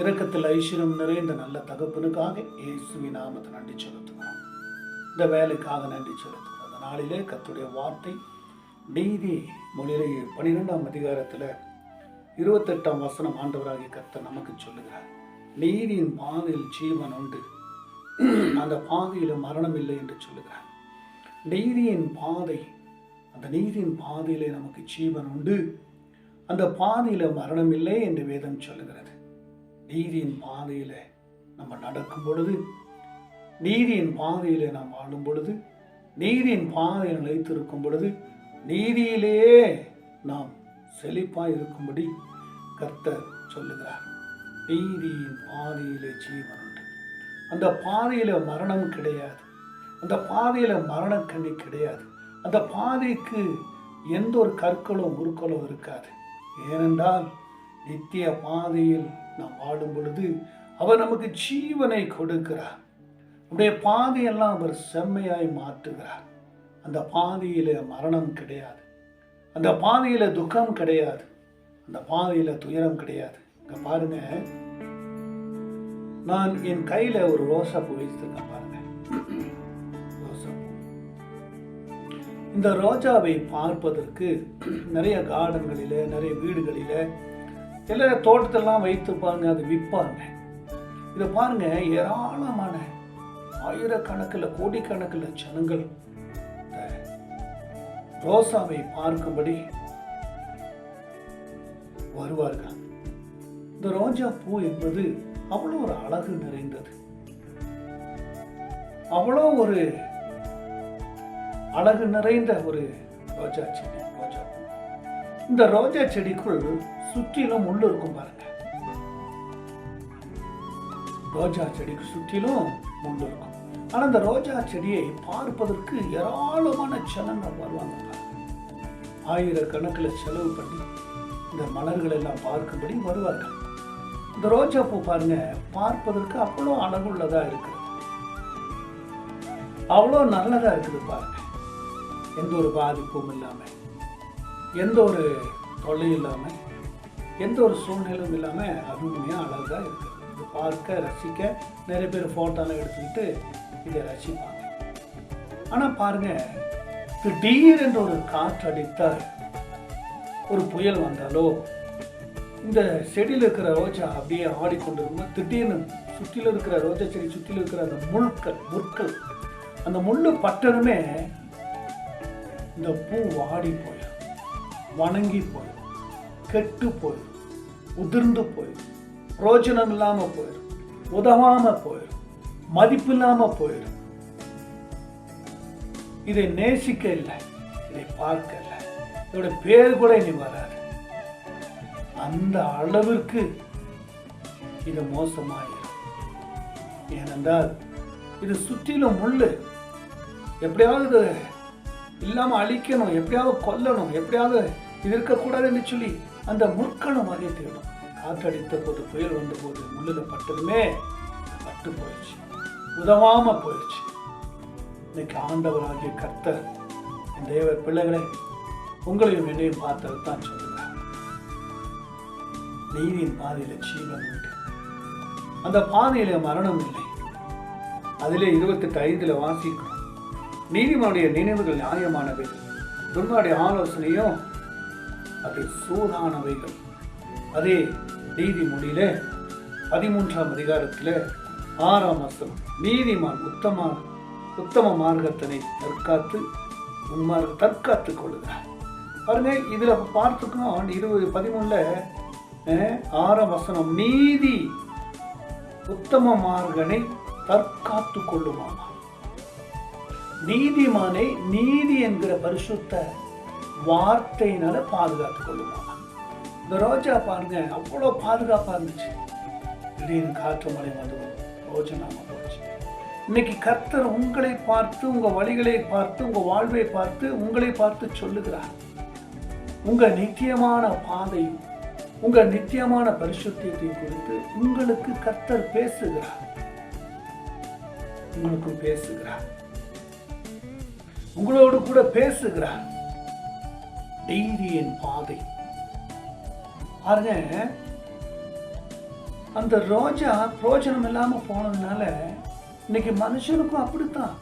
இறக்கத்தில் ஐஸ்வரம் நிறைந்த நல்ல தகப்பனுக்காக இயேசுவி நாமத்தை நன்றி செலுத்துகிறோம். இந்த வேலைக்காக நன்றி செலுத்துகிறோம். அந்த நாளிலே கத்துடைய வார்த்தை நீதி மொழியிலேயே பன்னிரெண்டாம் அதிகாரத்தில் இருபத்தெட்டாம் வசனம் ஆண்டவராகிய கத்த நமக்கு சொல்லுகிறார். நீதியின் பாதையில் ஜீவன் உண்டு. அந்த பாதையில் மரணம் இல்லை என்று சொல்லுகிறார். நீதியின் பாதை அந்த நீதியின் பாதையிலே நமக்கு ஜீவன் உண்டு. அந்த பாதையில் மரணம் இல்லை என்று வேதம் சொல்லுகிறது. நீதியின் பாதையில் நம்ம நடக்கும் பொழுது நீதியின் பாதையில் நாம் வாழும் பொழுது நீதியின் பாதையில் நிலைத்திருக்கும் பொழுது நீதியிலேயே நாம் செழிப்பாக இருக்கும்படி கர்த்தர் சொல்லுகிறார். நீதியின் பாதையிலே ஜீவன் உண்டு. அந்த பாதையில் மரணம் கிடையாது. அந்த பாதையில் மரணக்கண்ணி கிடையாது. அந்த பாதைக்கு எந்த ஒரு கற்களும் முறுக்களும் இருக்காது. ஏனென்றால் நித்திய பாதையில் நாம் வாடும் பொழுது அவர் நமக்கு ஜீவனை கொடுக்கிறார். நம்முடைய பாதையெல்லாம் அவர் செம்மையாய் மாற்றுகிறார். அந்த பாதையில் மரணம் கிடையாது. அந்த பாதையில் துக்கம் கிடையாது. அந்த பாதையில் துயரம் கிடையாது. இங்கே பாருங்க. நான் என் கையில் ஒரு ரோசா பூ வைத்திருக்கேன். இந்த ரோஜாவை பார்ப்பதற்கு நிறைய கார்டன்களில் நிறைய வீடுகளில் எல்லா தோட்டத்தெல்லாம் வைத்து பாருங்க அதை விற்பாங்க. இதை பாருங்க ஏராளமான ஆயிரக்கணக்கில் கோடிக்கணக்கில் ஜனங்கள் இந்த ரோசாவை பார்க்கும்படி வருவார்கள். இந்த ரோஜா பூ என்பது அவ்வளோ ஒரு அழகு நிறைந்தது. அவ்வளோ ஒரு அழகு நிறைந்த ஒரு ரோஜா செடி ரோஜா பூ. இந்த ரோஜா செடிக்குள் சுற்றிலும் முள்ளு இருக்கும் பாருங்க. ரோஜா செடிக்கு சுற்றிலும் முள்ளு இருக்கும். ஆனா இந்த ரோஜா செடியை பார்ப்பதற்கு ஏராளமான ஜனங்கள் வருவாங்க ஆயிரக்கணக்கில் செலவு பண்ணி இந்த மலர்கள் எல்லாம் பார்க்கும்படி வருவார்கள். இந்த ரோஜா பூ பாருங்க பார்ப்பதற்கு அவ்வளோ அழகுள்ளதா இருக்குது. அவ்வளோ நல்லதா இருக்குது பாருங்க. எந்த ஒரு பாதிப்பும் இல்லாமல் எந்த ஒரு தொல்லையும் இல்லாமல் எந்த ஒரு சூழ்நிலையும் இல்லாமல் அருமையாக அழகாக இருக்குது இது பார்க்க ரசிக்க நிறைய பேர் ஃபோட்டோலாம் எடுத்துக்கிட்டு இதை ரசிப்பாங்க. ஆனால் பாருங்க திடீர் என்ற ஒரு காற்று அடித்தால் ஒரு புயல் வந்தாலோ இந்த செடியில் இருக்கிற ரோஜா அப்படியே ஆடிக்கொண்டிருக்கும் திடீர்னு சுற்றியில் இருக்கிற ரோஜா செடி சுற்றிலும் இருக்கிற அந்த முழுக்கள் முற்கள் அந்த முள் பட்டதுமே இந்த பூ வாடி போயிடும் வணங்கி போயிடும் கெட்டு போயிடும் உதிர்ந்து போயிடும் பிரோஜனம் இல்லாம போயிடும் உதவாம போயிடும் மதிப்பு இல்லாம போயிடும் இதை நேசிக்க இல்லை இதை பார்க்க இல்லை. இதோட பேர் கூட இனி வராது. அந்த அளவிற்கு இது மோசமாயிடும் ஏனென்றால் இது சுற்றிலும் முள்ளு. எப்படியாவது இல்லாமல் இல்லாம அழிக்கணும் எப்படியாவது கொல்லணும் எப்படியாவது இது இருக்கக்கூடாதுன்னு சொல்லி அந்த முற்கணம் வகை தேடும் காற்றடித்த போது புயல் வந்த போது முள்ளில் பட்டதுமே பட்டு போயிடுச்சு. உதவாம போயிடுச்சு. இன்னைக்கு ஆண்டவராகிய கர்த்தர் என் தேவ பிள்ளைகளை உங்களையும் என்னையும் பார்த்தது தான் சொல்லுங்க நீரின் பாதையில ஜீவன் உண்டு. அந்த பாதையில மரணம் இல்லை. அதிலே இருபத்தெட்டு ஐந்துல வாசிக்கிறோம். நீதிமனுடைய நினைவுகள் நியாயமானவைகள் துர்காடைய ஆலோசனையும் அது சூதானவைகள். அதே நீதிமொழியில பதிமூன்றாம் அதிகாரத்தில் ஆறாம் வசனம் நீதிமான் உத்தம உத்தம மார்க்கத்தினை தற்காத்து உன்மார்க்க தற்காத்து கொள்ளுகிறார். பாருங்க இதில் பார்த்துக்கணும். இருபது பதிமூணில் ஆறாம் வசனம் நீதி உத்தம மார்கனை தற்காத்து கொள்ளுமாமா நீதிமானை நீதி என்கிற பரிசுத்த வார்த்தையினால பாதுகாத்து கொள்ளுவான். இந்த ரோஜா பாருங்க அவ்வளோ பாதுகாப்பா இருந்துச்சு. திடீர்னு காற்று மழை வந்து ரோஜா போச்சு இன்னைக்கு கர்த்தர் உங்களை பார்த்து உங்க வழிகளை பார்த்து உங்க வாழ்வை பார்த்து உங்களை பார்த்து சொல்லுகிறார். உங்க நித்தியமான பாதையும் உங்க நித்தியமான பரிசுத்தியத்தையும் குறித்து உங்களுக்கு கர்த்தர் பேசுகிறார். உங்களுக்கும் பேசுகிறார். உங்களோடு கூட பேசுகிறார். நீதியின் பாதை. பாருங்க அந்த ரோஜா பிரோஜனம் இல்லாம போனதுனால இன்னைக்கு மனுஷனுக்கும் அப்படித்தான்.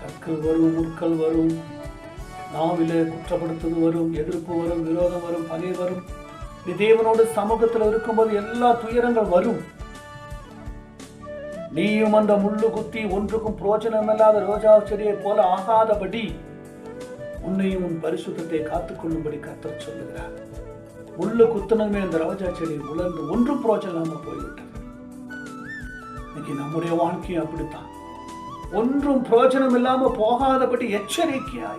கற்கள் வரும் முற்கள் வரும் நாவில குற்றப்படுத்துவது வரும் எதிர்ப்பு வரும் விரோதம் வரும் பகை வரும் தேவனோட தேவனோடு சமூகத்தில் இருக்கும்போது எல்லா துயரங்கள் வரும். நீயும் அந்த முள்ளு குத்தி ஒன்றுக்கும் பிரோஜனமில்லாத ரோஜா செடியை போல ஆகாதபடி உன்னையும் உன் பரிசுத்தத்தை காத்துக்கொள்ளும்படி கத்தர் சொல்லுகிறார். முள்ளு குத்தனமே அந்த ரோஜா செடி உலர்ந்து ஒன்றும் பிரோஜனமாக போய்விட்டது. இன்னைக்கு நம்முடைய வாழ்க்கையும் அப்படித்தான். ஒன்றும் பிரோஜனம் இல்லாம போகாதபடி எச்சரிக்கையா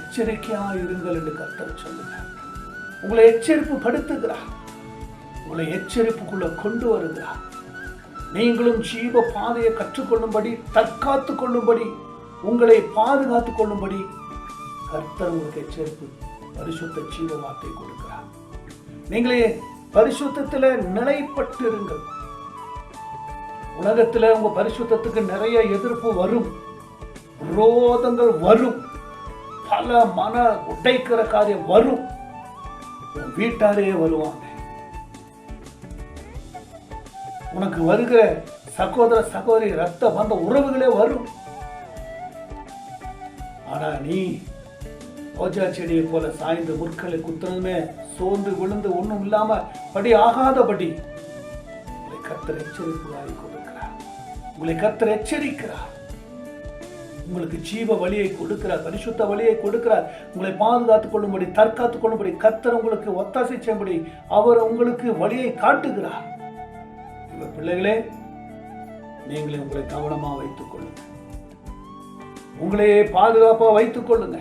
எச்சரிக்கையா இருங்கள் என்று கத்தர் சொல்லுகிறார். உங்களை எச்சரிப்பு படுத்துகிறார் உங்களை எச்சரிப்புக்குள்ள கொண்டு வருகிறார். நீங்களும் ஜீவ பாதையை கற்றுக்கொள்ளும்படி தற்காத்து கொள்ளும்படி உங்களை பாதுகாத்துக் கொள்ளும்படி கர்த்தர் உங்களுக்கு எச்சரிப்பு பரிசுத்த ஜீவ வார்த்தை கொடுக்கிறார். நீங்களே பரிசுத்தத்தில் நிலைப்பட்டு இருங்கள் உலகத்துல உங்க பரிசுத்தத்துக்கு நிறைய எதிர்ப்பு வரும். விரோதங்கள் வரும். பல மன உடைக்கிற காரியம் வரும். வீட்டாரே வருவாங்க. உனக்கு வருகிற சகோதர சகோதரி ரத்த பந்த உறவுகளே வரும். ஆனா நீ ரோஜா செடியை போல சாய்ந்த முற்களை குத்துனதுமே சோர்ந்து விழுந்து ஒண்ணும் இல்லாம படி ஆகாதபடி உங்களை கத்தர் எச்சரிப்புகளாய் கொடுக்கிறார். உங்களை கத்தர் எச்சரிக்கிறார். உங்களுக்கு ஜீவ வழியை கொடுக்கிறார் பரிசுத்த வழியை கொடுக்கிறார். உங்களை பாதுகாத்துக் கொள்ளும்படி தற்காத்துக் கொள்ளும்படி கத்தர் உங்களுக்கு ஒத்தாசை செய்யும்படி அவர் உங்களுக்கு வழியை காட்டுகிறார். இவர் பிள்ளைகளே நீங்களே உங்களை கவனமாக வைத்துக் கொள்ளுங்கள் உங்களையே பாதுகாப்பாக வைத்துக் கொள்ளுங்க.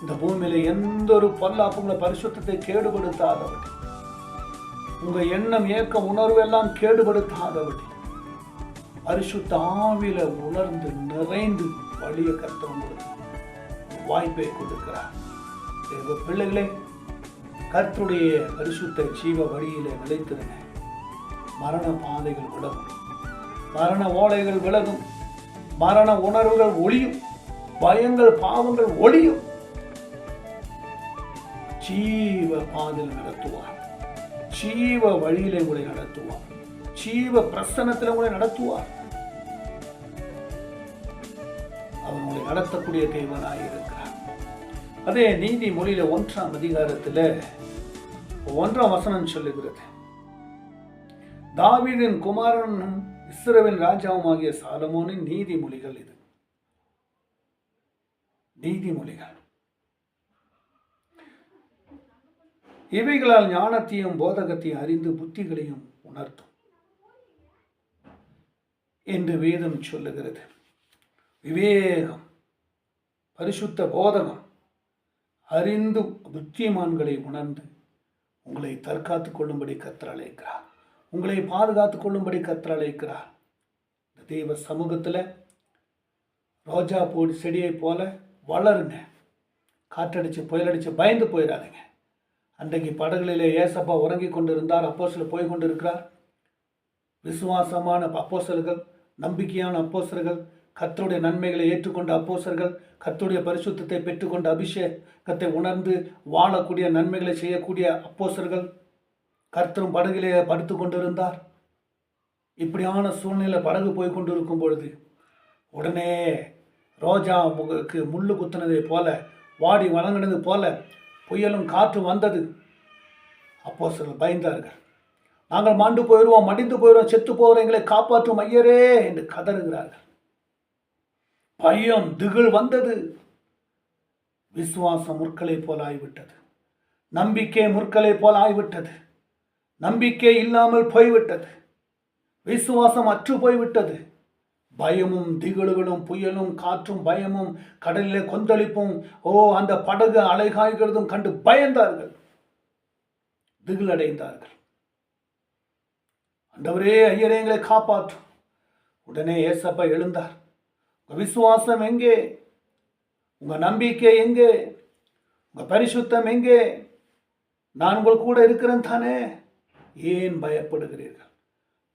இந்த பூமியில எந்த ஒரு பொல்லாப்பு உங்களை பரிசுத்தத்தை கேடுபடுத்தாதபடி உங்க எண்ணம் ஏக்கம் உணர்வு எல்லாம் கேடுபடுத்தாதபடி பரிசுத்த ஆவில உணர்ந்து நிறைந்து வழிய கத்த உங்களுக்கு வாய்ப்பை கொடுக்கிறார். தேவ பிள்ளைகளே கர்த்தருடைய பரிசுத்த ஜீவ வழியில நிலைத்திருங்க. மரண பாதைகள் விலகும். மரண ஓலைகள் விலகும். மரண உணர்வுகள் ஒளியும். பயங்கள் பாவங்கள் ஒளியும். ஜீவ பாதையில் நடத்துவார். ஜீவ வழியில உங்களை நடத்துவார். ஜீவ பிரசனத்தில் உங்களை நடத்துவார். அவர் உங்களை நடத்தக்கூடிய தேவனாய் இருக்கிறார் அதே நீதிமொழியில ஒன்றாம் அதிகாரத்துல ஒன்றாம் வசனம் சொல்லுகிறது. தாவீதின் குமாரனும் இஸ்ரவேல் ராஜாவுமாகிய சாலமோனின் நீதிமொழிகள் இது. நீதிமொழிகள். இவைகளால் ஞானத்தையும் போதகத்தையும் அறிந்து புத்திகளையும் உணர்த்தும். என்று வேதம் சொல்லுகிறது. விவேகம் பரிசுத்த போதகம் அறிந்து புத்திமான்களை உணர்ந்து உங்களை தற்காத்துக் கொள்ளும்படி கத்தர் அழைக்கிறார். உங்களை பாதுகாத்துக் கொள்ளும்படி கத்தர் அழைக்கிறார். இந்த தெய்வ சமூகத்தில் ரோஜா பூ செடியை போல வளருங்க. காற்றடிச்சு புயலடிச்சு பயந்து போயிடாதீங்க அன்றைக்கு படகுகளிலே ஏசப்பா உறங்கி கொண்டிருந்தார் அப்போஸ்தலர் போய் கொண்டிருக்கிறார். விசுவாசமான அப்போசல்கள் நம்பிக்கையான அப்போசர்கள் கத்தருடைய நன்மைகளை ஏற்றுக்கொண்ட அப்போசர்கள் கத்தருடைய பரிசுத்தத்தை பெற்றுக்கொண்ட அபிஷேகத்தை உணர்ந்து வாழக்கூடிய நன்மைகளை செய்யக்கூடிய அப்போசர்கள் கர்த்தரும் படகிலே படுத்து கொண்டிருந்தார். இப்படியான சூழ்நிலை படகு போய் கொண்டிருக்கும் பொழுது உடனே ரோஜா முகக்கு முள்ளு குத்துனதை போல வாடி வழங்கினது போல புயலும் காற்று வந்தது. அப்போ சிலர் பயந்தார்கள். நாங்கள் மாண்டு போயிடுவோம் மடிந்து போயிடுவோம் செத்து போகிறவங்களை எங்களை காப்பாற்றும் ஐயரே என்று கதறுகிறார்கள். பயம் திகில் வந்தது. விசுவாசம் முற்களை போல ஆகிவிட்டது நம்பிக்கை முற்களை போல் ஆகிவிட்டது நம்பிக்கை இல்லாமல் போய்விட்டது. விசுவாசம் அற்று போய்விட்டது. பயமும் திகில்களும் புயலும் காற்றும் பயமும் கடலிலே கொந்தளிப்பும் ஓ அந்த படகு அலைகாய்கிறதும் கண்டு பயந்தார்கள். திகிலடைந்தார்கள். அந்தவரே ஐயரே எங்களை காப்பாற்றும் உடனே ஏசப்பா எழுந்தார். விசுவாசம் எங்கே? உங்க நம்பிக்கை எங்கே? உங்க பரிசுத்தம் எங்கே? நான் உங்கள் கூட இருக்கிறேன் தானே? ஏன் பயப்படுகிறீர்கள்?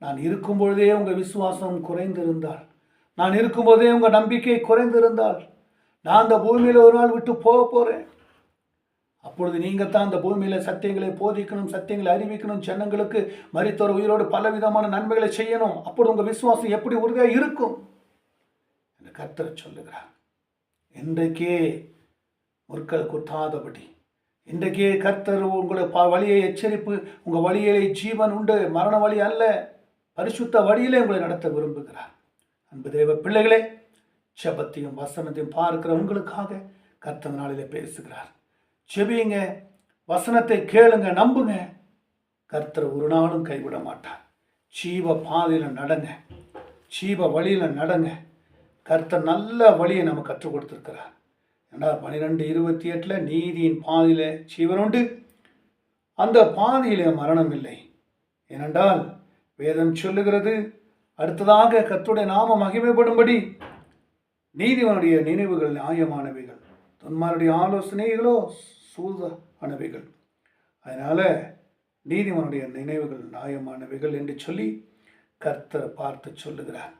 நான் இருக்கும் பொழுதே உங்கள் விசுவாசம் குறைந்திருந்தால் நான் இருக்கும்போதே உங்கள் நம்பிக்கை குறைந்திருந்தால் நான் அந்த பூமியில் ஒரு நாள் விட்டு போக போகிறேன் அப்பொழுது நீங்கள் தான் அந்த பூமியில் சத்தியங்களை போதிக்கணும் சத்தியங்களை அறிவிக்கணும் ஜனங்களுக்கு மறித்தோர் உயிரோடு பலவிதமான நன்மைகளை செய்யணும். அப்பொழுது உங்கள் விசுவாசம் எப்படி உறுதியாக இருக்கும்? கர்த்தர் சொல்லுகிறார். இன்றைக்கே முற்கள் குத்தாதபடி இன்றைக்கே கர்த்தர் உங்களை ப வழியை எச்சரிப்பு உங்கள் வழியிலே ஜீவன் உண்டு மரண வழி அல்ல பரிசுத்த வழியிலே உங்களை நடத்த விரும்புகிறார். அன்பு தேவ பிள்ளைகளே செபத்தையும் வசனத்தையும் பார்க்கிற உங்களுக்காக கர்த்தர் நாளில் பேசுகிறார். செபியுங்க வசனத்தை கேளுங்க நம்புங்க. கர்த்தர் ஒரு நாளும் கைவிட மாட்டார். ஜீவ பாதையில் நடங்க ஜீவ வழியில் நடங்க. கர்த்தர் நல்ல வழியை நம்ம கற்றுக் கொடுத்துருக்கிறார். ரெண்டாயிரம் பன்னிரெண்டு இருபத்தி எட்டில் நீதியின் பாதையில் ஜீவன் உண்டு. அந்த பாதையில் மரணம் இல்லை. ஏனென்றால் வேதம் சொல்லுகிறது அடுத்ததாக கத்துடைய நாம மகிமைப்படும்படி நீதிவனுடைய நினைவுகள் நியாயமானவைகள். தொன்மாருடைய ஆலோசனைகளோ சூதானவைகள். அதனால் நீதிமனுடைய நினைவுகள் நியாயமானவைகள் என்று சொல்லி கர்த்தர் பார்த்து சொல்லுகிறார்.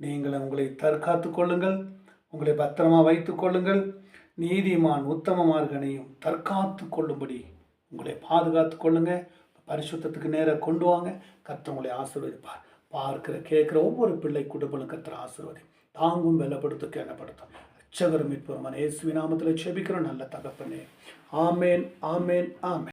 நீங்கள் உங்களை தற்காத்து கொள்ளுங்கள். உங்களை பத்திரமா வைத்து கொள்ளுங்கள். நீதிமான் உத்தம மார்கனையும் தற்காத்து கொள்ளும்படி உங்களை பாதுகாத்து கொள்ளுங்க. பரிசுத்தத்துக்கு நேராக கொண்டு வாங்க. கர்த்தர் உங்களை ஆசீர்வதிப்பார். பார்க்கிற கேட்குற ஒவ்வொரு பிள்ளை குடும்பங்களும் கர்த்தர் ஆசீர்வதி. தாங்கும் வெள்ளப்படுத்தும் கேணப்படுத்தும். அச்சகரம் மீட்புறமான மனேசுவி நாமத்தில் செபிக்கிறோம். நல்ல தகப்பனே. ஆமேன் ஆமேன் ஆமேன்.